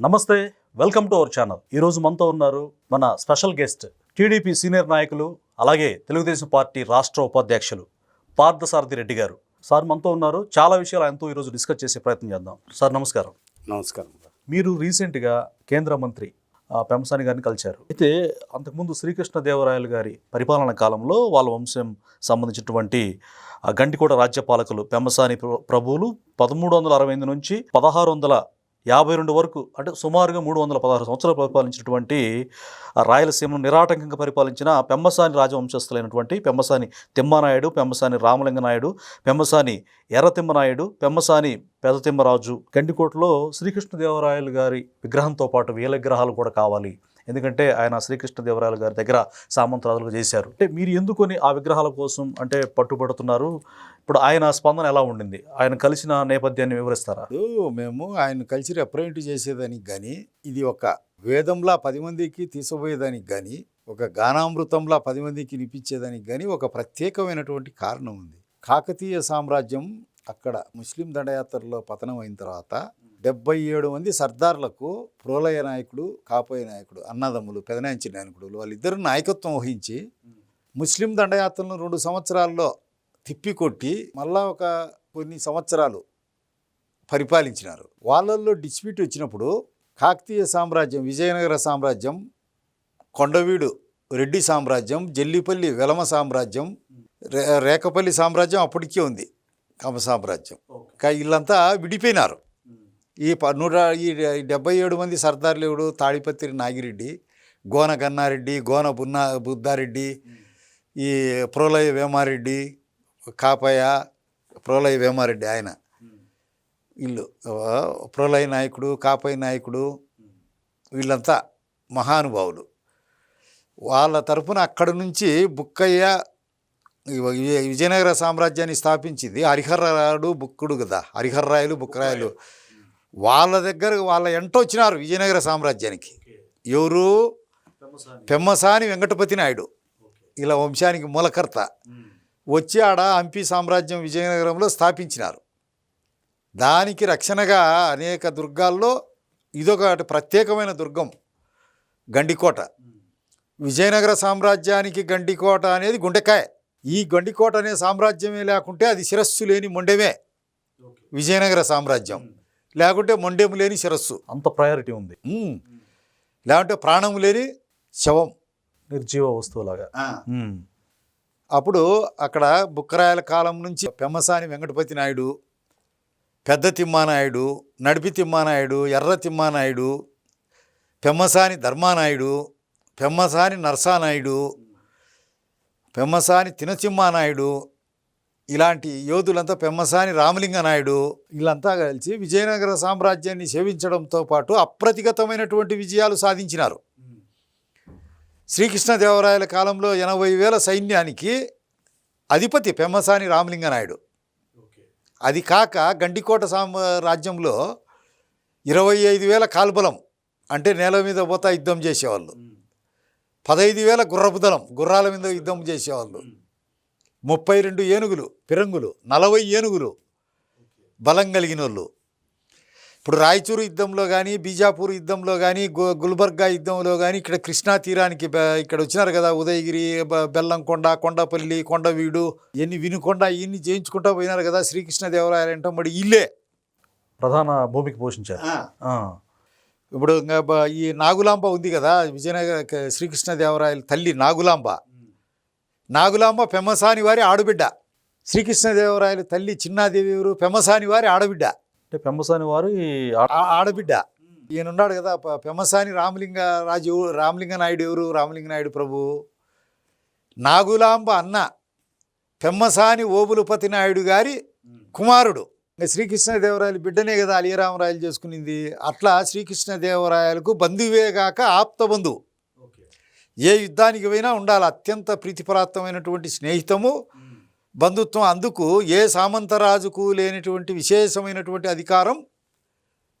నమస్తే welcome to our channel. ఈరోజు మనతో ఉన్నారు మన స్పెషల్ గెస్ట్ టీడీపీ సీనియర్ నాయకులు అలాగే తెలుగుదేశం పార్టీ రాష్ట్ర ఉపాధ్యక్షులు పార్థసారథి రెడ్డి గారు. సార్ మనతో ఉన్నారు. చాలా విషయాలు ఆయనతో ఈరోజు డిస్కస్ చేసే ప్రయత్నం చేద్దాం. సార్ నమస్కారం. నమస్కారం మీరు రీసెంట్గా కేంద్ర మంత్రి పెంసాని గారిని కలిశారు. అయితే అంతకుముందు శ్రీకృష్ణదేవరాయలు గారి పరిపాలన కాలంలో వాళ్ళ వంశం సంబంధించినటువంటి ఆ, గండికోట రాజ్యపాలకులు పెంబసాని ప్ర- ప్రభువులు పదమూడు వందల అరవై ఎనిమిది నుంచి పదహారు వందల యాభై రెండు వరకు అంటే సుమారుగా మూడు వందల పదహారు సంవత్సరాలు పరిపాలించినటువంటి రాయలసీమను నిరాటంకంగా పరిపాలించిన పెమ్మసాని రాజవంశస్థులైనటువంటి పెమ్మసాని తిమ్మనాయుడు పెమ్మసాని రామలింగనాయుడు పెమ్మసాని ఎర్రతిమ్మనాయుడు పెమ్మసాని పెదతిమ్మరాజు గండికోటలో శ్రీకృష్ణదేవరాయలు గారి విగ్రహంతో పాటు వేల విగ్రహాలు కూడా కావాలి. ఎందుకంటే ఆయన శ్రీకృష్ణదేవరాయలు గారి దగ్గర సామంతరాజులుగా చేశారు. అంటే మీరు ఎందుకొని ఆ విగ్రహాల కోసం అంటే పట్టుబడుతున్నారు? ఇప్పుడు ఆయన స్పందన ఎలా ఉండింది? ఆయన కలిసిన నేపథ్యాన్ని వివరిస్తారా? మేము ఆయన కలిసి రిప్రజెంట్ చేసేదానికి కానీ ఇది ఒక వేదంలా పది మందికి తీసుకుపోయేదానికి కానీ ఒక గానామృతంలా పది మందికి వినిపించేదానికి కానీ ఒక ప్రత్యేకమైనటువంటి కారణం ఉంది. కాకతీయ సామ్రాజ్యం అక్కడ ముస్లిం దండయాత్రలో పతనం అయిన తర్వాత డెబ్బై ఏడు మంది సర్దార్లకు ప్రోలయ నాయకుడు కాపోయ నాయకుడు అన్నదమ్ములు పెదనాంచి నాయకుడు వాళ్ళిద్దరు నాయకత్వం వహించి ముస్లిం దండయాత్రలను రెండు సంవత్సరాల్లో తిప్పికొట్టి మళ్ళా ఒక కొన్ని సంవత్సరాలు పరిపాలించినారు. వాళ్ళల్లో డిస్ప్యూట్ వచ్చినప్పుడు కాకతీయ సామ్రాజ్యం విజయనగర సామ్రాజ్యం కొండవీడు రెడ్డి సామ్రాజ్యం జల్లిపల్లి వెలమ సామ్రాజ్యం రే రేకపల్లి సామ్రాజ్యం అప్పటికే ఉంది. కమ సామ్రాజ్యం. కా వీళ్ళంతా విడిపోయినారు. ఈ నూట ఈ డెబ్బై ఏడు మంది సర్దార్లేవుడు తాడిపత్రి నాగిరెడ్డి గోన గన్నారెడ్డి గోన బున్నా బుద్ధారెడ్డి ఈ ప్రోలయ వేమారెడ్డి కాపయ్య ప్రోలయ వేమారెడ్డి ఆయన. వీళ్ళు ప్రోలయ నాయకుడు కాపయ్య నాయకుడు వీళ్ళంతా మహానుభావులు. వాళ్ళ తరపున అక్కడి నుంచి బుక్కయ్య విజయనగర సామ్రాజ్యాన్ని స్థాపించింది హరిహర్రాయుడు బుక్కుడు కదా హరిహర్రాయలు బుక్కరాయలు. వాళ్ళ దగ్గర వాళ్ళ ఎంట వచ్చినారు విజయనగర సామ్రాజ్యానికి. ఎవరు? పెమ్మసాని. వెంకటపతి నాయుడు ఇలా వంశానికి మూలకర్త. వచ్చి ఆడ హంపి సామ్రాజ్యం విజయనగరంలో స్థాపించినారు. దానికి రక్షణగా అనేక దుర్గాల్లో ఇదొక ప్రత్యేకమైన దుర్గం గండికోట. విజయనగర సామ్రాజ్యానికి గండికోట అనేది గుండెకాయ. ఈ గండికోట అనే సామ్రాజ్యమే లేకుంటే అది శిరస్సు లేని మొండెమే విజయనగర సామ్రాజ్యం. లేకుంటే మొండెము లేని శిరస్సు. అంత ప్రయారిటీ ఉంది. లేకుంటే ప్రాణం లేని శవం. నిర్జీవ వస్తువులాగా. అప్పుడు అక్కడ బుక్కరాయల కాలం నుంచి పెమ్మసాని వెంకటపతి నాయుడు పెద్ద తిమ్మానాయుడు నడిపి తిమ్మానాయుడు ఎర్ర తిమ్మానాయుడు పెమ్మసాని ధర్మానాయుడు పెమ్మసాని నరసానాయుడు పెమ్మసాని తినచిమ్మానాయుడు ఇలాంటి యోధులంతా పెమ్మసాని రామలింగ నాయుడు వీళ్ళంతా కలిసి విజయనగర సామ్రాజ్యాన్ని సేవించడంతో పాటు అప్రతిగతమైనటువంటి విజయాలు సాధించినారు. శ్రీకృష్ణదేవరాయల కాలంలో ఎనభై వేల సైన్యానికి అధిపతి పెమ్మసాని రామలింగ నాయుడు అది కాక గండికోట సామ్రాజ్యంలో ఇరవై ఐదు వేల కాల్బలం అంటే నేల మీద పోతా యుద్ధం చేసేవాళ్ళు. పదహైదు వేల గుర్రపు దళం గుర్రాల మీద యుద్ధం చేసేవాళ్ళు. ముప్పై రెండు ఏనుగులు పిరంగులు నలభై ఏనుగులు బలం కలిగిన వాళ్ళు ఇప్పుడు రాయచూరు యుద్ధంలో కానీ బీజాపూర్ యుద్ధంలో కానీ గుల్బర్గా యుద్ధంలో కానీ ఇక్కడ కృష్ణా తీరానికి ఇక్కడ వచ్చినారు కదా ఉదయగిరి బెల్లంకొండ కొండపల్లి కొండవీడు ఇవన్నీ వినుకొండ ఇవన్నీ చేయించుకుంటా పోయినారు కదా శ్రీకృష్ణదేవరాయలు అంటే మరి ఇల్లే. ప్రధాన భూమికి పోషించారు. ఇప్పుడు ఈ నాగులాంబ ఉంది కదా విజయనగర శ్రీకృష్ణదేవరాయల తల్లి నాగులాంబ. నాగులాంబ పెమ్మసాని వారి ఆడబిడ్డ. శ్రీకృష్ణదేవరాయల తల్లి చిన్నాదేవి ఎవరు? పెమ్మసాని వారి ఆడబిడ్డ. అంటే పెంబసాని వారు ఆడబిడ్డ. ఈయన ఉన్నాడు కదా పెమ్మసాని రామలింగ రాజు రామలింగ నాయుడు ఎవరు? రామలింగ నాయుడు ప్రభు. నాగులాంబ అన్న పెమ్మసాని ఓబులపతి నాయుడు గారి కుమారుడు. శ్రీకృష్ణదేవరాయలు బిడ్డనే కదా అలియరామరాయలు చేసుకునింది. అట్లా శ్రీకృష్ణదేవరాయలకు బంధువే గాక ఆప్త బంధువు ఏ యుద్ధానికి పోయినా ఉండాలి. అత్యంత ప్రీతిపరాత్తమైనటువంటి స్నేహితము. బంధుత్వం అందుకు ఏ సామంతరాజుకు లేనటువంటి విశేషమైనటువంటి అధికారం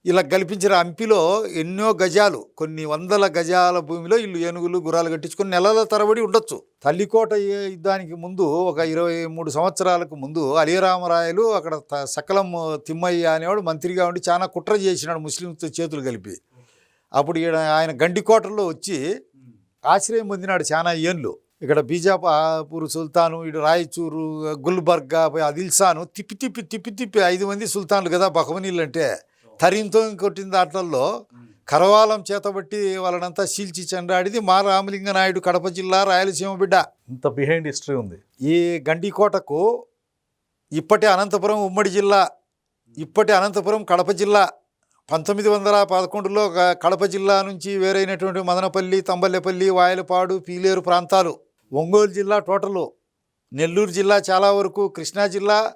ఇలా కల్పించిన హంపిలో ఎన్నో గజాలు కొన్ని వందల గజాల భూమిలో ఇల్లు ఏనుగులు గుర్రాలు కట్టించుకొని నెలల తరబడి ఉండొచ్చు. తల్లికోట యుద్ధానికి ముందు ఒక ఇరవై మూడు సంవత్సరాలకు ముందు అలీరామరాయలు అక్కడ త- సకలం తిమ్మయ్య అనేవాడు మంత్రిగా ఉండి చాలా కుట్ర చేసినాడు ముస్లింతో చేతులు కలిపి. అప్పుడు ఆయన గండికోటలో వచ్చి ఆశ్రయం పొందినాడు చాలా ఏళ్ళు ఇక్కడ బీజాపూర్ సుల్తాను ఇటు రాయచూరు గుల్బర్గా అదిల్సాను తిప్పి తిప్పి తిప్పి తిప్పి ఐదు మంది సుల్తాన్లు కదా బహమనీళ్ళు అంటే. తరింతో కొట్టిన దాంట్లో కరవాలం చేతబట్టి వాళ్ళనంతా చీల్చి చెండాడిది మా రామలింగ నాయుడు కడప జిల్లా రాయలసీమ బిడ్డ. ఇంత బిహైండ్ హిస్టరీ ఉంది. ఈ గండికోటకు ఇప్పటి అనంతపురం ఉమ్మడి జిల్లా ఇప్పటి అనంతపురం కడప జిల్లా పంతొమ్మిది వందల పదకొండులో కడప జిల్లా నుంచి వేరైనటువంటి మదనపల్లి తంబల్లెపల్లి వాయలపాడు పీలేరు ప్రాంతాలు ఒంగోలు జిల్లా టోటలు. నెల్లూరు జిల్లా చాలా వరకు కృష్ణా జిల్లా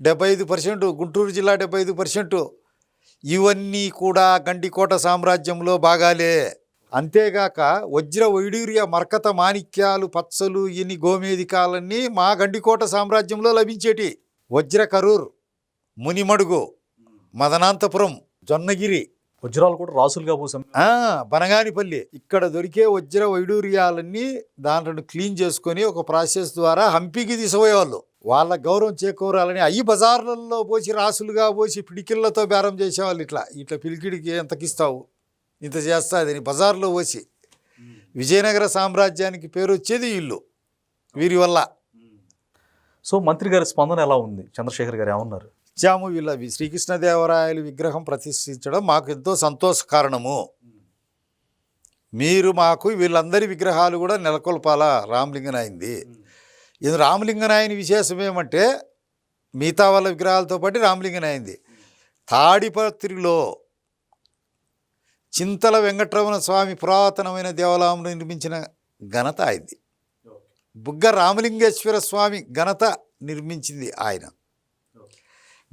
డెబ్బై ఐదు పర్సెంట్ గుంటూరు జిల్లా డెబ్బై ఐదు పర్సెంట్. ఇవన్నీ కూడా గండికోట సామ్రాజ్యంలో భాగాలే. అంతేగాక వజ్ర వైడూర్య మర్కత మాణిక్యాలు పచ్చలు ఇన్ని గోమేదికాలన్నీ మా గండికోట సామ్రాజ్యంలో లభించేటి. వజ్ర కరూర్ మునిమడుగు మదనాంతపురం జొన్నగిరి వజ్రాలు కూడా రాసులుగా పోసాం. ఆ, బనగానిపల్లి. ఇక్కడ దొరికే వజ్ర వైడూర్యాలన్నీ దాంట్లో క్లీన్ చేసుకొని ఒక ప్రాసెస్ ద్వారా హంపికి తీసిపోయేవాళ్ళు. వాళ్ళ గౌరవం చేకూరాలని అయ్యి బజార్లలో పోసి రాసులుగా పోసి పిడికిళ్ళతో బేరం చేసేవాళ్ళు ఇట్లా. ఇట్లా పిలికిడికి ఎంతకిస్తావు? ఇంత చేస్తాదని బజార్లో పోసి. విజయనగర సామ్రాజ్యానికి పేరు వచ్చేది ఇల్లు వీరి వల్ల. సో మంత్రి గారి స్పందన ఎలా ఉంది? చంద్రశేఖర్ గారు ఏమన్నారు? ఇచ్చాము వీళ్ళ శ్రీకృష్ణదేవరాయల విగ్రహం ప్రతిష్ఠించడం మాకు ఎంతో సంతోష కారణము మీరు మాకు వీళ్ళందరి విగ్రహాలు కూడా నెలకొల్పాలా? రామలింగనాయింది. ఇది రామలింగనాయని విశేషం ఏమంటే మిగతా వాళ్ళ విగ్రహాలతో పాటు రామలింగనాయింది. తాడిపత్రిలో చింతల వెంకటరమణ స్వామి పురాతనమైన దేవాలయం నిర్మించిన ఘనత ఆయనది. బుగ్గ రామలింగేశ్వర స్వామి ఘనత నిర్మించింది ఆయన.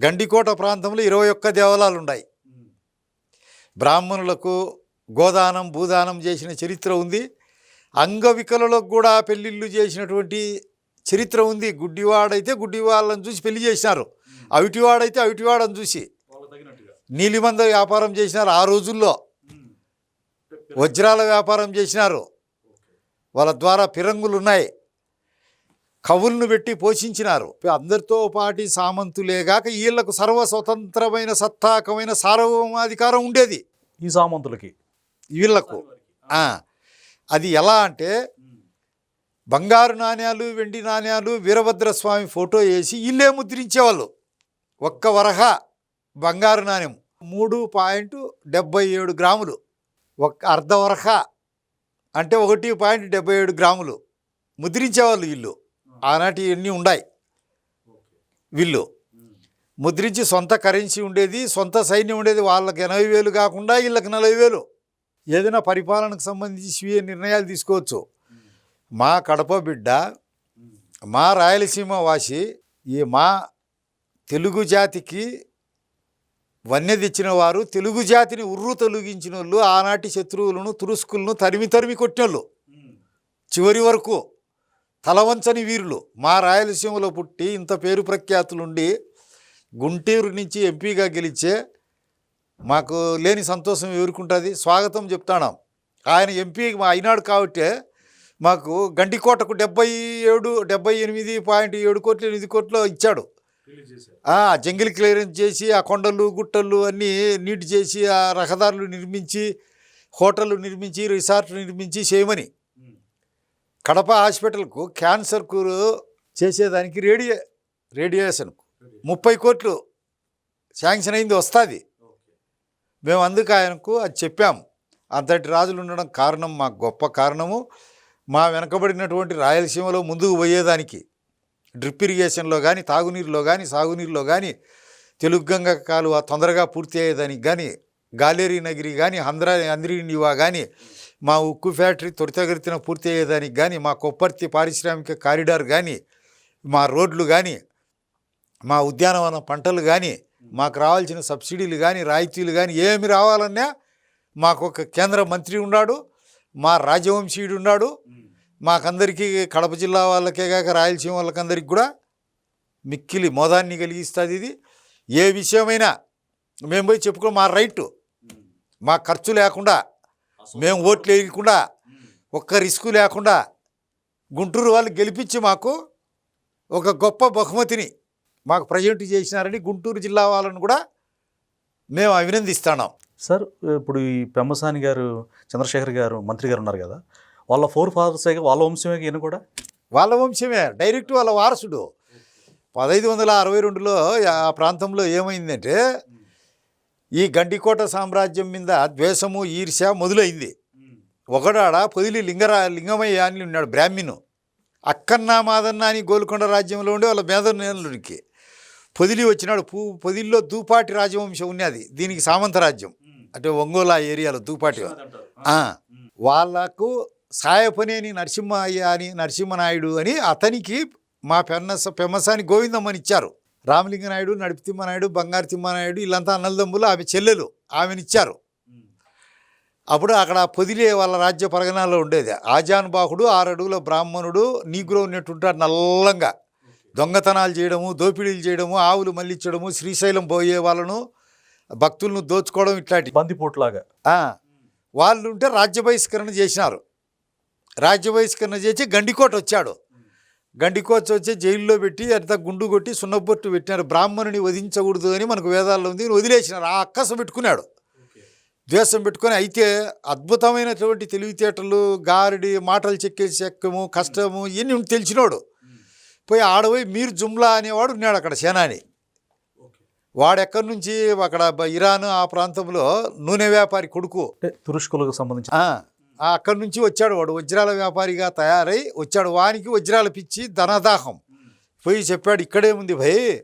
గండికోట ప్రాంతంలో ఇరవై ఒక్క దేవాలయాలు ఉన్నాయి బ్రాహ్మణులకు గోదానం భూదానం చేసిన చరిత్ర ఉంది. అంగవికలులకు కూడా పెళ్ళిళ్ళు చేసినటువంటి చరిత్ర ఉంది. గుడ్డివాడైతే గుడ్డివాళ్ళని చూసి పెళ్ళి చేసినారు. అవిటివాడైతే అవిటివాడని చూసి నీలిమంద వ్యాపారం చేసినారు ఆ రోజుల్లో. వజ్రాల వ్యాపారం చేసినారు. వాళ్ళ ద్వారా ఫిరంగులు ఉన్నాయి కవులను పెట్టి పోషించినారు. అందరితో పాటి సామంతులేగాక వీళ్ళకు సర్వ స్వతంత్రమైన సత్తాకమైన సార్వభౌమాధికారం ఉండేది. ఈ సామంతులకి. వీళ్ళకు అది ఎలా అంటే బంగారు నాణ్యాలు వెండి నాణ్యాలు వీరభద్రస్వామి ఫోటో వేసి ఇల్లే ముద్రించేవాళ్ళు. ఒక్క వరహ బంగారు నాణ్యం. మూడు పాయింట్ డెబ్బై ఏడు గ్రాములు. ఒక్క అర్ధ వరహ అంటే ఒకటి పాయింట్ డెబ్బై ఏడు గ్రాములు. ముద్రించేవాళ్ళు వీళ్ళు. ఆనాటి ఇవన్నీ ఉన్నాయి వీళ్ళు. ముద్రించి సొంత కరెన్సీ ఉండేది సొంత సైన్యం ఉండేది వాళ్ళకి ఎనభై వేలు కాకుండా వీళ్ళకి నలభై వేలు. ఏదైనా పరిపాలనకు సంబంధించి స్వీయ నిర్ణయాలు తీసుకోవచ్చు. మా కడప బిడ్డ మా రాయలసీమ వాసి ఈ మా తెలుగు జాతికి వన్య తెచ్చిన వారు తెలుగు జాతిని ఉర్రు తొలగించిన వాళ్ళు ఆనాటి శత్రువులను తురుస్కులను తరిమి తరిమి కొట్టినోళ్ళు. చివరి వరకు తలవంచని వీరులు. మా రాయలసీమలో పుట్టి ఇంత పేరు ప్రఖ్యాతులుండి గుంటూరు నుంచి ఎంపీగా గెలిచే మాకు లేని సంతోషం ఎవరుకుంటుంది స్వాగతం చెప్తాను. ఆయన ఎంపీ మా అయినాడు కాబట్టి మాకు గండికోటకు డెబ్బై ఏడు డెబ్బై ఎనిమిది పాయింట్ ఏడు కోట్లు ఎనిమిది కోట్లు ఇచ్చాడు. ఆ, జంగిల్ క్లియరెన్స్ చేసి ఆ కొండలు గుట్టలు అన్నీ నీట్ చేసి ఆ రహదారులు నిర్మించి హోటళ్ళు నిర్మించి రిసార్ట్లు నిర్మించి చేయమని కడప హాస్పిటల్కు క్యాన్సర్ కూరు చేసేదానికి రేడియే రేడియేషన్ ముప్పై కోట్లు శాంక్షన్ అయింది వస్తుంది. మేము అందుకు ఆయనకు అది చెప్పాం అంతటి రాజులు ఉండడం కారణం మాకు గొప్ప కారణము. మా వెనకబడినటువంటి రాయలసీమలో ముందుకు పోయేదానికి డ్రిప్ ఇరిగేషన్లో కానీ తాగునీరులో కానీ సాగునీరులో కానీ తెలుగు గంగ కాలువ తొందరగా పూర్తి అయ్యేదానికి కానీ గాలేరీ నగిరి కానీ హంద్రా అంద్రి నివా కానీ మా ఉక్కు ఫ్యాక్టరీ త్వరితగతిన పూర్తి అయ్యేదానికి కానీ మా కొప్పర్తి పారిశ్రామిక కారిడార్ కానీ మా రోడ్లు కానీ మా ఉద్యానవన పంటలు కానీ మాకు రావాల్సిన సబ్సిడీలు కానీ రాయితీలు కానీ ఏమి రావాలన్నా మాకు ఒక కేంద్ర మంత్రి ఉన్నాడు మా రాజవంశీయుడు ఉన్నాడు మాకందరికీ కడప జిల్లా వాళ్ళకే కాక రాయలసీమ వాళ్ళకందరికి కూడా మిక్కిలి మోదాన్ని కలిగిస్తుంది ఇది. ఏ విషయమైనా మేము పోయి చెప్పుకో మా రైట్ మా ఖర్చు లేకుండా మేము ఓట్లు వేయకుండా ఒక్క రిస్క్ లేకుండా గుంటూరు వాళ్ళు గెలిపించి మాకు ఒక గొప్ప బహుమతిని మాకు ప్రజెంట్ చేసినారని గుంటూరు జిల్లా వాళ్ళని కూడా మేము అభినందిస్తున్నాం. సార్ ఇప్పుడు ఈ పెమ్మసాని గారు చంద్రశేఖర్ గారు మంత్రి గారు ఉన్నారు కదా వాళ్ళ ఫోర్ ఫాదర్సే వాళ్ళ వంశమే ఈయన కూడా? వాళ్ళ వంశమే డైరెక్ట్ వాళ్ళ వారసుడు. పదహైదు వందల అరవై రెండులో ఆ ప్రాంతంలో ఏమైందంటే ఈ గండికోట సామ్రాజ్యం మీద ద్వేషము ఈర్ష్య మొదలైంది. ఒకడాడ పొదిలి లింగరా లింగమయ్య అని ఉన్నాడు బ్రాహ్మణు అక్కన్న మాదన్న అని గోల్కొండ రాజ్యంలో ఉండే వాళ్ళ మేధనుడికి పొదిలి వచ్చినాడు. పూ పొదిలిలో దూపాటి రాజవంశం ఉన్నది. దీనికి సామంత రాజ్యం. అంటే ఒంగోలు ఏరియాలో దూపాటి వాళ్ళకు సాయపనేని నరసింహయ్య అని నరసింహనాయుడు అని అతనికి మా పెన్నస పెమ్మసాని గోవిందమ్మని ఇచ్చారు. రామలింగనాయుడు నడిపి తిమ్మనాయుడు బంగారు తిమ్మనాయుడు వీళ్ళంతా అన్నలదమ్ములు ఆమె చెల్లెలు ఆమెనిచ్చారు. అప్పుడు అక్కడ పొదిలే వాళ్ళ రాజ్య పరగణాల్లో ఉండేది. ఆజాన్ బాహుడు ఆరు అడుగుల బ్రాహ్మణుడు నీగ్రో ఉన్నట్టుంటాడు నల్లంగా. దొంగతనాలు చేయడము దోపిడీలు చేయడము ఆవులు మళ్ళించడము శ్రీశైలం పోయే వాళ్ళను భక్తులను దోచుకోవడం ఇట్లాంటి. బందిపోట్లాగా. ఆ, వాళ్ళు ఉంటే రాజ్య బహిష్కరణ చేసినారు. రాజ్య బహిష్కరణ చేసి గండికోట వచ్చాడు. గండికోట వచ్చి జైల్లో పెట్టి అంత గుండు కొట్టి సున్నబొట్టు పెట్టినారు. బ్రాహ్మణుని వధించకూడదు అని మనకు వేదాల్లో ఉంది. వదిలేసినారు ఆ అక్కస పెట్టుకున్నాడు. ద్వేషం పెట్టుకొని అయితే అద్భుతమైనటువంటి తెలివితేటలు గారడి మాటలు చెక్కే చెక్కము కష్టము ఇవన్నీ తెలిసినోడు. పోయి ఆడపోయి మీర్ జుమ్లా అనేవాడు ఉన్నాడు అక్కడ సేనాని. వాడు ఎక్కడి నుంచి? అక్కడ ఇరాన్ ఆ ప్రాంతంలో నూనె వ్యాపారి కొడుకు. తురుష్కులకు సంబంధించి. అక్కడి నుంచి వచ్చాడు వాడు. వజ్రాల వ్యాపారిగా తయారై వచ్చాడు. వానికి వజ్రాలు పిచ్చి ధనదాహం. పోయి చెప్పాడు ఇక్కడే ఉంది భయ్?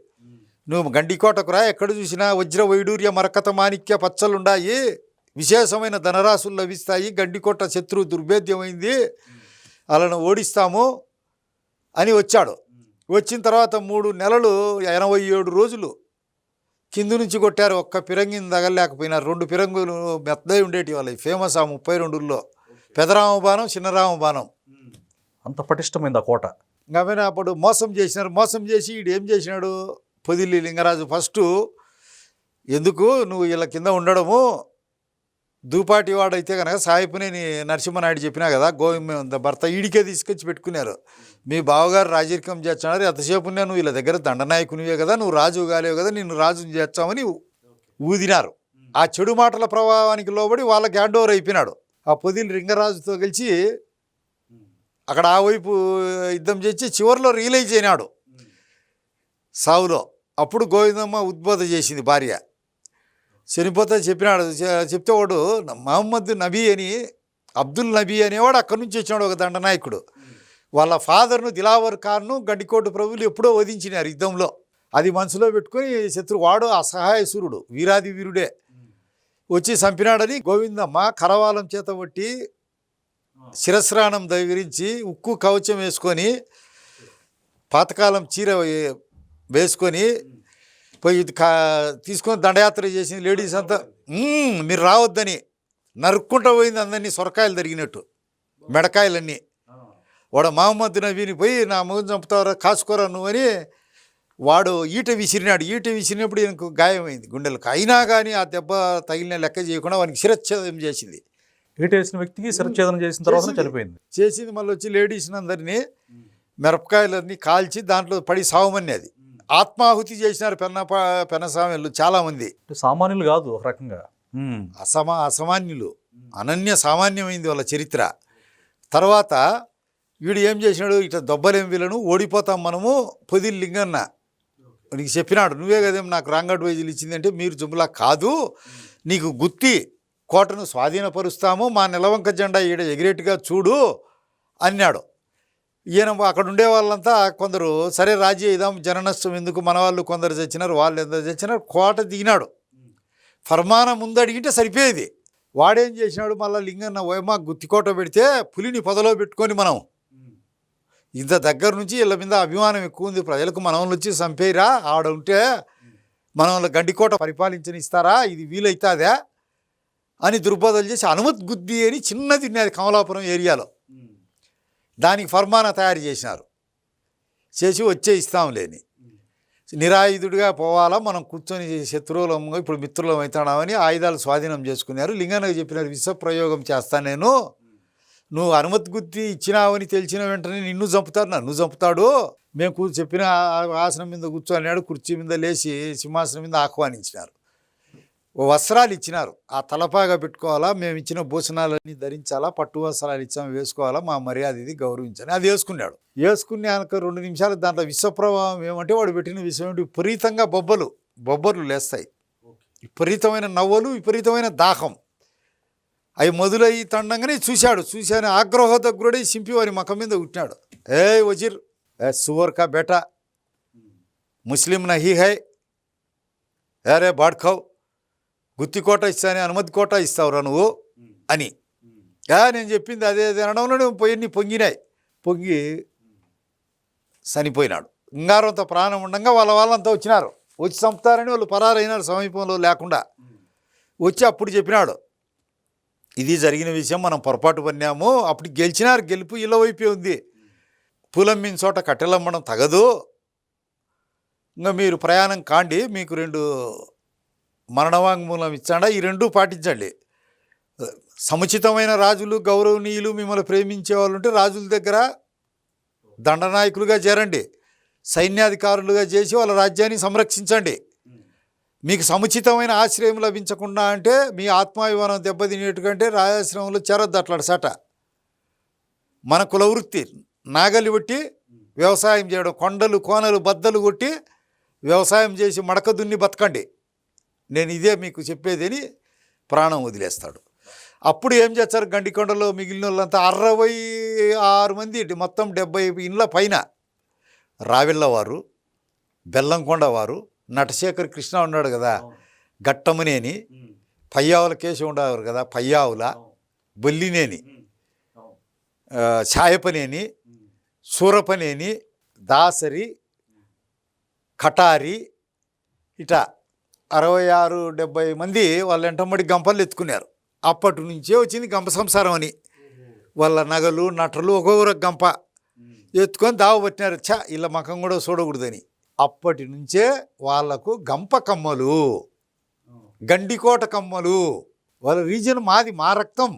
నువ్వు గండికోటకు రా. ఎక్కడ చూసినా వజ్ర వైడూర్య మరకత మాణిక్య పచ్చలుండాయి. విశేషమైన ధనరాశులు లభిస్తాయి. గండికోట శత్రువు దుర్భేద్యమైంది. వాళ్ళను ఓడిస్తాము అని వచ్చాడు. వచ్చిన తర్వాత మూడు నెలలు ఎనభై ఏడు రోజులు కింది నుంచి కొట్టారు. ఒక్క పిరంగిని తగలేకపోయినారు రెండు పిరంగులు మెత్తయి ఉండేటి వాళ్ళవి. ఫేమస్ ఆ ముప్పై రెండుల్లో. పెదరామ బాణం చిన్నరామ బాణం. అంత పటిష్టమైంది ఆ కోట. ఇంకా అప్పుడు మోసం చేసినారు. మోసం చేసి ఈడు ఏం చేసినాడు? పొదిల్లి లింగరాజు ఫస్ట్ ఎందుకు? నువ్వు ఇలా కింద ఉండడము. దూపాటి వాడైతే కనుక సాయిపునేని నరసింహనాయుడు చెప్పినా కదా గోవింద భర్త ఈడికే తీసుకొచ్చి పెట్టుకున్నారు. మీ బావగారు రాజరికం చేస్తున్నారు. ఎంతసేపు నేను వీళ్ళ దగ్గర దండనాయకునివే కదా నువ్వు రాజు కాలేవు కదా నిన్ను రాజుని చేస్తామని ఊదినారు. ఆ చెడు మాటల ప్రభావానికి లోబడి వాళ్ళకి హ్యాండ్ ఓవర్ అయిపోయినాడు. ఆ పొదిలి లింగరాజుతో కలిసి అక్కడ ఆ వైపు యుద్ధం చేసి చివరిలో రియలైజ్ అయినాడు సావులో. అప్పుడు గోవిందమ్మ ఉద్బోధ చేసింది భార్య. చనిపోతే చెప్పినాడు. చెప్తే వాడు మహమ్మద్ నబీ అని అబ్దుల్ నబీ అనేవాడు అక్కడి నుంచి వచ్చినాడు ఒక దండనాయకుడు వాళ్ళ ఫాదర్ను దిలావర్ ఖాన్ను గండికోట ప్రభువులు ఎప్పుడో వధించినారు యుద్ధంలో. అది మనసులో పెట్టుకొని శత్రు వాడు అసహాయ సూర్యుడు వీరాది వీరుడే. వచ్చి చంపినాడని గోవిందమ్మ కరవాలం చేత పట్టి శిరస్నానం దగ్గరించి ఉక్కు కవచం వేసుకొని పాతకాలం చీర వేసుకొని పోయి తీసుకొని దండయాత్ర చేసింది లేడీస్ అంతా "మ్మ్, మీరు రావద్దని. నరుక్కుంటూ పోయింది అందరినీ సొరకాయలు తరిగినట్టు మెడకాయలన్నీ. వాడు మహమ్మద్ నబీని పోయి నా మొగం చంపుతావరా కాసుకోరా నువ్వు అని వాడు ఈట విసిరినాడు ఈట విసిరినప్పుడు ఈయనకు గాయమైంది. గుండెలకు అయినా కానీ ఆ దెబ్బ తగిలిన లెక్క చేయకుండా వానికి శిరచ్ఛేదం చేసింది. ఈటేసిన వ్యక్తికి శిరఛేదనం చేసిన తర్వాత. చనిపోయింది. చేసింది మళ్ళీ వచ్చి లేడీస్ని అందరినీ మిరపకాయలన్నీ కాల్చి దాంట్లో పడి సావమని అది. ఆత్మాహుతి చేసినారు పెన్న పెన్నస్వామిలు చాలామంది. సామాన్యులు కాదు ఒక రకంగా. అసమా అసామాన్యులు. అనన్య సామాన్యమైంది వాళ్ళ చరిత్ర. తర్వాత వీడు ఏం చేసినాడు? ఇట్లా దొబ్బలేం వీళ్ళను ఓడిపోతాం మనము పొదిలి లింగన్న నీకు చెప్పినాడు నువ్వే కదేం నాకు రాంగ్ అడ్వైజులు ఇచ్చిందంటే మీరు జుమ్లా కాదు. నీకు గుత్తి కోటను స్వాధీనపరుస్తాము మా నిలవంక జెండా ఈడ ఎగిరేట్టుగా చూడు అన్నాడు. ఈయన అక్కడ ఉండే వాళ్ళంతా కొందరు సరే రాజీ ఇదాం జననష్టం ఎందుకు? మన వాళ్ళు కొందరు చచ్చినారు వాళ్ళు ఎంత చచ్చినారు కోట దిగినాడు. ఫర్మానం ముందు అడిగింటే సరిపోయేది. వాడేం చేసినాడు మళ్ళీ లింగన్న ఓయమా గుత్తికోట పెడితే పులిని పొదలో పెట్టుకొని మనం ఇంత దగ్గర నుంచి వీళ్ళ మీద అభిమానం ఎక్కువ ఉంది. ప్రజలకు మనల్ని వచ్చి చంపేయరా ఆవిడ ఉంటే మనల్ని గండికోట పరిపాలించనిస్తారా ఇది వీలైతాదా? అని దుర్బోధలు చేసి అనుమతి గుద్ది అని చిన్నది ఉన్నది కమలాపురం ఏరియాలో. దానికి ఫర్మానా తయారు చేసినారు. చేసి వచ్చే ఇస్తాంలేని నిరాయుధుడిగా పోవాలా? మనం కూర్చొని శత్రువులం ఇప్పుడు మిత్రులం అవుతాడామని ఆయుధాలు స్వాధీనం చేసుకున్నారు. లింగన్నకు చెప్పినారు విషప్రయోగం చేస్తాను నేను. నువ్వు అనుమతి గుర్తి ఇచ్చినావని తెలిసిన వెంటనే నిన్ను చంపుతాడు నన్ను చంపుతాడు. మేము కూ చెప్పిన ఆసనం మీద కూర్చోన్నాడు కుర్చీ మీద లేచి సింహాసనం మీద ఆహ్వానించినారు. ఓ వస్త్రాలు ఇచ్చినారు. ఆ తలపాగా పెట్టుకోవాలా? మేము ఇచ్చిన భూషణాలన్నీ ధరించాలా? పట్టు వస్త్రాలు ఇచ్చాము వేసుకోవాలా? మా మర్యాద ఇది గౌరవించాలి అది వేసుకున్నాడు. వేసుకున్నాక రెండు నిమిషాలు దాంట్లో విశ్వప్రభావం ఏమంటే వాడు పెట్టిన విషయం ఏంటి? విపరీతంగా బొబ్బలు బొబ్బర్లు లేస్తాయి. విపరీతమైన నవ్వలు విపరీతమైన దాహం. అవి మొదలయ్యి తండంగానే చూశాడు. చూశాను ఆగ్రహోదగ్రుడై సింపి వారి ముఖం మీద ఉట్టినాడు. ఏ వజీర్ ఏ సువర్ కా బేటా ముస్లిం నహీ హై ఏరే బాడ్ఖవ్ గుత్తి కోట ఇస్తానే అనుమతి కోట ఇస్తావురా నువ్వు? అని. ఏ నేను చెప్పింది అదే అనడంలో నువ్వు పొయ్యి పొంగినాయి. పొంగి చనిపోయినాడు. ఇంగారంతో ప్రాణం ఉండగా వాళ్ళ వాళ్ళంతా వచ్చినారు. వచ్చి చంపుతారని వాళ్ళు పరారైనారు సమీపంలో లేకుండా. వచ్చి అప్పుడు చెప్పినాడు. ఇది జరిగిన విషయం మనం పొరపాటు పన్నాము అప్పుడు గెలిచినారు. గెలుపు ఇలా వైపే ఉంది. పూలమ్మిన చోట కట్టెలమ్మడం తగదు. ఇంకా మీరు ప్రయాణం కాండి. మీకు రెండు మరణవాంగ్మూలం ఇచ్చాడా? ఈ రెండు పాటించండి. సముచితమైన రాజులు గౌరవనీయులు మిమ్మల్ని ప్రేమించే వాళ్ళు ఉంటే రాజుల దగ్గర దండనాయకులుగా చేరండి. సైన్యాధికారులుగా చేసి వాళ్ళ రాజ్యాన్ని సంరక్షించండి. మీకు సముచితమైన ఆశ్రయం లభించకుండా అంటే మీ ఆత్మాభిమానం దెబ్బతినేటుకంటే రాజాశ్రమంలో చేరొద్దు అట్లాడు సట. మన కులవృత్తి నాగలి కొట్టి వ్యవసాయం చేయడం కొండలు కోనలు బద్దలు కొట్టి వ్యవసాయం చేసి మడక దున్ని బతకండి. నేను ఇదే మీకు చెప్పేదని ప్రాణం వదిలేస్తాడు. అప్పుడు ఏం చేస్తారు? గండికొండలో మిగిలిన వాళ్ళంతా అరవై ఆరు మంది మొత్తం డెబ్బై ఇండ్ల పైన రావిళ్ళవారు బెల్లంకొండ వారు నటశేఖర్ కృష్ణ ఉన్నాడు కదా గట్టమనేని పయ్యావుల కేశవ ఉండేవారు కదా పయ్యావుల బొల్లినేని ఛాయపనేని సూరపనేని దాసరి కటారి ఇట అరవై ఆరు డెబ్బై మంది వాళ్ళ ఎంటమ్మడి గంపలు ఎత్తుకున్నారు. అప్పటి నుంచే వచ్చింది గంప సంసారం అని. వాళ్ళ నగలు నటలు ఒక్కొక్కరు గంప ఎత్తుకొని దావ పట్టినారు ఛ ఇలా మకం కూడా చూడకూడదని. అప్పటి నుంచే వాళ్ళకు గంప కమ్మలు గండికోట కమ్మలు. వాళ్ళ రీజన్ మాది మా రక్తం.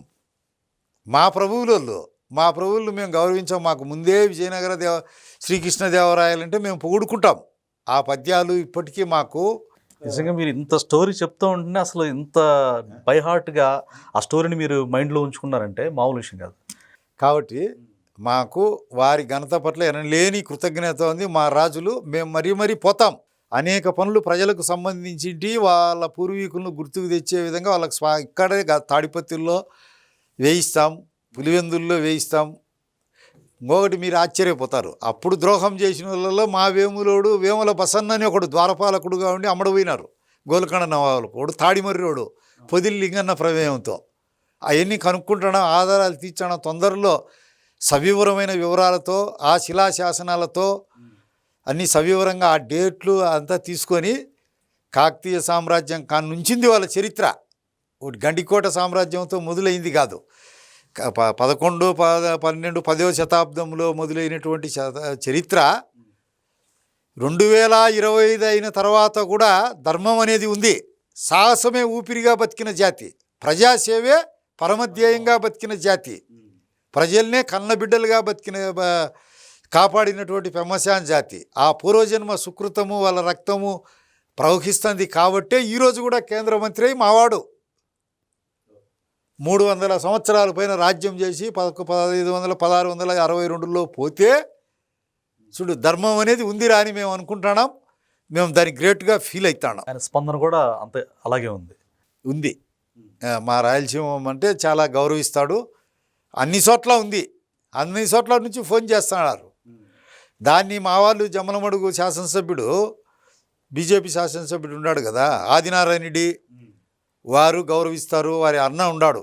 మా ప్రభువులలో మా ప్రభువులు మేము గౌరవించాం. మాకు ముందే విజయనగర దేవ శ్రీకృష్ణదేవరాయలంటే మేము పొగుడుకుంటాం. ఆ పద్యాలు ఇప్పటికీ మాకు నిజంగా మీరు ఇంత స్టోరీ చెప్తూ ఉంటేనే అసలు ఇంత బై హార్ట్గా ఆ స్టోరీని మీరు మైండ్లో ఉంచుకున్నారంటే మామూలు విషయం కాదు. కాబట్టి మాకు వారి ఘనత పట్ల లేని కృతజ్ఞత ఉంది. మా రాజులు మేము మరీ మరీ పోతాం. అనేక పనులు ప్రజలకు సంబంధించి వాళ్ళ పూర్వీకులను గుర్తుకు తెచ్చే విధంగా వాళ్ళకి స్వా ఇక్కడే తాడిపత్రుల్లో వేయిస్తాం. పులివెందుల్లో వేయిస్తాం. ఇంకొకటి మీరు ఆశ్చర్యపోతారు. అప్పుడు ద్రోహం చేసిన వాళ్ళలో మా వేములోడు వేముల బసన్న అని ఒకడు ద్వారపాలకుడుగా ఉండి అమ్మడపోయినారు గోల్కొండ నవాబులకోడు తాడిమర్రోడు పొదిలి లింగన్న ప్రమేయంతో. అవన్నీ కనుక్కుంటడం ఆధారాలు తీర్చడం తొందరలో సవివరమైన వివరాలతో ఆ శిలాశాసనాలతో అన్ని సవివరంగా ఆ డేట్లు అంతా తీసుకొని కాకతీయ సామ్రాజ్యం కానుంచింది వాళ్ళ చరిత్ర. ఒకటి గండికోట సామ్రాజ్యంతో మొదలైంది కాదు. ప- పదకొండు పద పన్నెండు పదవ శతాబ్దంలో మొదలైనటువంటి చరిత్ర రెండు వేల ఇరవై ఐదు అయిన తర్వాత కూడా ధర్మం అనేది ఉంది. సాహసమే ఊపిరిగా బతికిన జాతి. ప్రజాసేవే పరమధ్యేయంగా బతికిన జాతి. ప్రజల్నే కన్నబిడ్డలుగా బతికిన కాపాడినటువంటి పెమ్మశాన్ జాతి ఆ పూర్వజన్మ సుకృతము వాళ్ళ రక్తము ప్రవహిస్తుంది కాబట్టే ఈరోజు కూడా కేంద్ర మంత్రి అయి మావాడు. మూడు వందల సంవత్సరాల పైన రాజ్యం చేసి పదకొ పదహైదు వందల పదహారు వందల అరవై రెండులో పోతే చూడు ధర్మం అనేది ఉందిరా అని మేము అనుకుంటున్నాం. మేము దాన్ని గ్రేట్గా ఫీల్ అవుతున్నాం ఆయన స్పందన కూడా అంతే అలాగే ఉంది. ఉంది. మా రాయలసీమ అంటే చాలా గౌరవిస్తాడు. అన్ని చోట్ల ఉంది. అన్ని చోట్ల నుంచి ఫోన్ చేస్తున్నారు. దాన్ని మా వాళ్ళు జమలమడుగు శాసనసభ్యుడు బీజేపీ శాసనసభ్యుడు ఉన్నాడు కదా ఆదినారాయణ రెడ్డి వారు గౌరవిస్తారు వారి అన్న ఉన్నాడు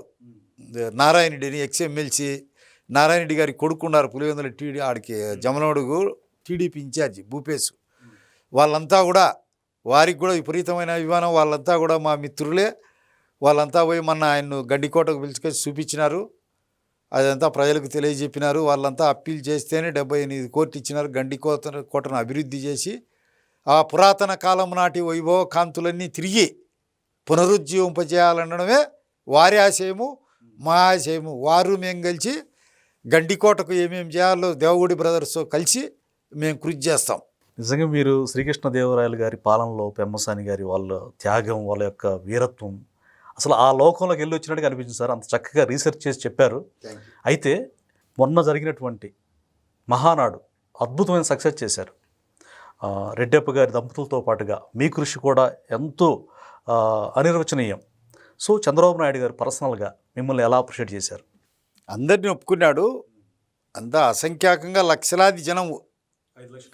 నారాయణ రెడ్డిని ఎక్స్ ఎమ్మెల్సీ నారాయణ రెడ్డి గారికి కొడుకున్నారు పులివెందుల టీడీ ఆడికి జమలమడుగు టీడీపీ ఇన్ఛార్జి భూపేశ్. వాళ్ళంతా కూడా వారికి కూడా విపరీతమైన అభిమానం వాళ్ళంతా కూడా మా మిత్రులే. వాళ్ళంతా పోయి మొన్న ఆయన్ను గడ్డికోటకు పిలుచుకొని చూపించినారు. అదంతా ప్రజలకు తెలియజెప్పినారు. వాళ్ళంతా అప్పీల్ చేస్తేనే డెబ్బై ఎనిమిది కోట్లు ఇచ్చినారు. గండికోట కోటను అభివృద్ధి చేసి ఆ పురాతన కాలం నాటి వైభవ కాంతులన్నీ తిరిగి పునరుజ్జీవింపజేయాలనడమే వారి ఆశయము మా ఆశయము. వారు మేము కలిసి గండికోటకు ఏమేమి చేయాలో దేవగుడి బ్రదర్స్ కలిసి మేము కృషి చేస్తాం. నిజంగా మీరు శ్రీకృష్ణదేవరాయలు గారి పాలనలో పెమ్మసాని గారి వాళ్ళ త్యాగం వాళ్ళ యొక్క వీరత్వం అసలు ఆ లోకంలోకి వెళ్ళి వచ్చినట్టుగా అనిపించింది సార్. అంత చక్కగా రీసెర్చ్ చేసి చెప్పారు. అయితే మొన్న జరిగినటువంటి మహానాడు అద్భుతమైన సక్సెస్ చేశారు. ఆ, రెడ్డప్ప గారి దంపతులతో పాటుగా మీ కృషి కూడా ఎంతో అనిర్వచనీయం. సో చంద్రబాబు నాయుడు గారు పర్సనల్గా మిమ్మల్ని ఎలా అప్రిషియేట్ చేశారు? అందరిని ఒప్పుకున్నాడు. అంతా అసంఖ్యాకంగా లక్షలాది జనం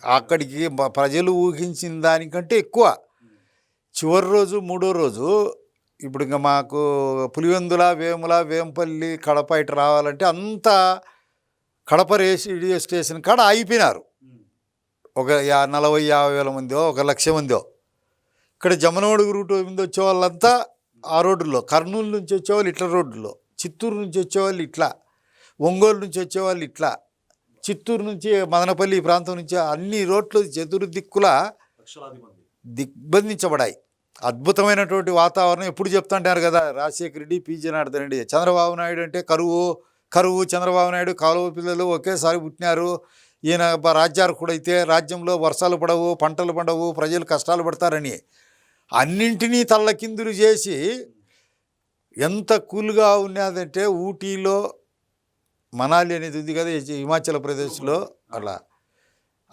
అక్కడికి ప్రజలు ఊహించిన దానికంటే ఎక్కువ. చివరి రోజు మూడో రోజు ఇప్పుడు ఇంకా మాకు పులివెందుల వేముల వేంపల్లి కడప ఇటు రావాలంటే అంతా కడప రేడియో స్టేషన్ కాడ ఆగిపోయినారు. ఒక యా నలభై యాభై వేల మందో ఒక లక్ష మందో ఇక్కడ జమనోడుగు రూట్ మీద వచ్చే వాళ్ళంతా ఆ రోడ్డులో కర్నూలు నుంచి వచ్చేవాళ్ళు ఇట్లా రోడ్డులో చిత్తూరు నుంచి వచ్చేవాళ్ళు ఇట్లా ఒంగోలు నుంచి వచ్చేవాళ్ళు ఇట్లా చిత్తూరు నుంచి మదనపల్లి ప్రాంతం నుంచి అన్ని రోడ్లు చతురు దిక్కుల దిగ్బంధించబడాయి. అద్భుతమైనటువంటి వాతావరణం ఎప్పుడు చెప్తుంటారు కదా రాజశేఖర రెడ్డి పి. జనార్దన్ రెడ్డి. చంద్రబాబు నాయుడు అంటే కరువు కరువు చంద్రబాబు నాయుడు కాలువ పిల్లలు ఒకేసారి పుట్టినారు. ఈయన బ- రాజ్యార్కుడు అయితే రాజ్యంలో వర్షాలు పడవు పంటలు పడవు ప్రజలు కష్టాలు పడతారని. అన్నింటినీ తల్లకిందులు చేసి ఎంత కూల్గా ఉన్నదంటే ఊటీలో మనాలి అనేది ఉంది కదా హిమాచల్ ప్రదేశ్లో అలా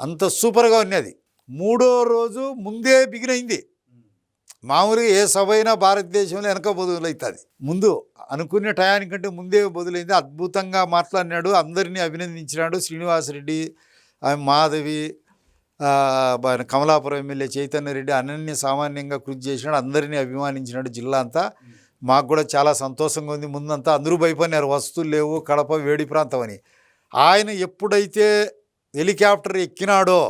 అంత సూపర్గా ఉన్నది. మూడో రోజు ముందే బిగినైంది. మామూలుగా ఏ సభ అయినా భారతదేశంలో వెనక బదులవుతుంది ముందు అనుకునే టయానికంటే ముందే బదులైంది. అద్భుతంగా మాట్లాడినాడు. అందరినీ అభినందించినాడు శ్రీనివాసరెడ్డి ఆమె మాధవి కమలాపురం ఎమ్మెల్యే చైతన్య రెడ్డి అనన్య సామాన్యంగా కృషి చేసినాడు. అందరినీ అభిమానించినాడు జిల్లా అంతా. మాకు కూడా చాలా సంతోషంగా ఉంది. ముందంతా అందరూ భయపడినారు. వస్తువులు లేవు కడప వేడి ప్రాంతం అని. ఆయన ఎప్పుడైతే హెలికాప్టర్ ఎక్కినాడో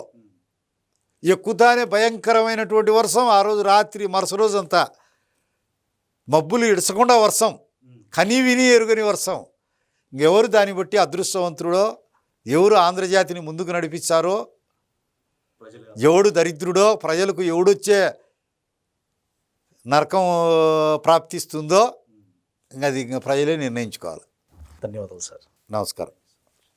ఎక్కుతానే భయంకరమైనటువంటి వర్షం. ఆ రోజు రాత్రి మరుస రోజు అంతా మబ్బులు ఇడసకుండా వర్షం. కని విని ఎరుగని వర్షం. ఇంకెవరు దాన్ని బట్టి అదృష్టవంతుడో ఎవరు ఆంధ్రజాతిని ముందుకు నడిపించారో ఎవడు దరిద్రుడో ప్రజలకు ఎవడొచ్చే నరకం ప్రాప్తిస్తుందో ఇంకా అది ఇంకా ప్రజలే నిర్ణయించుకోవాలి. ధన్యవాదాలు సార్. నమస్కారం.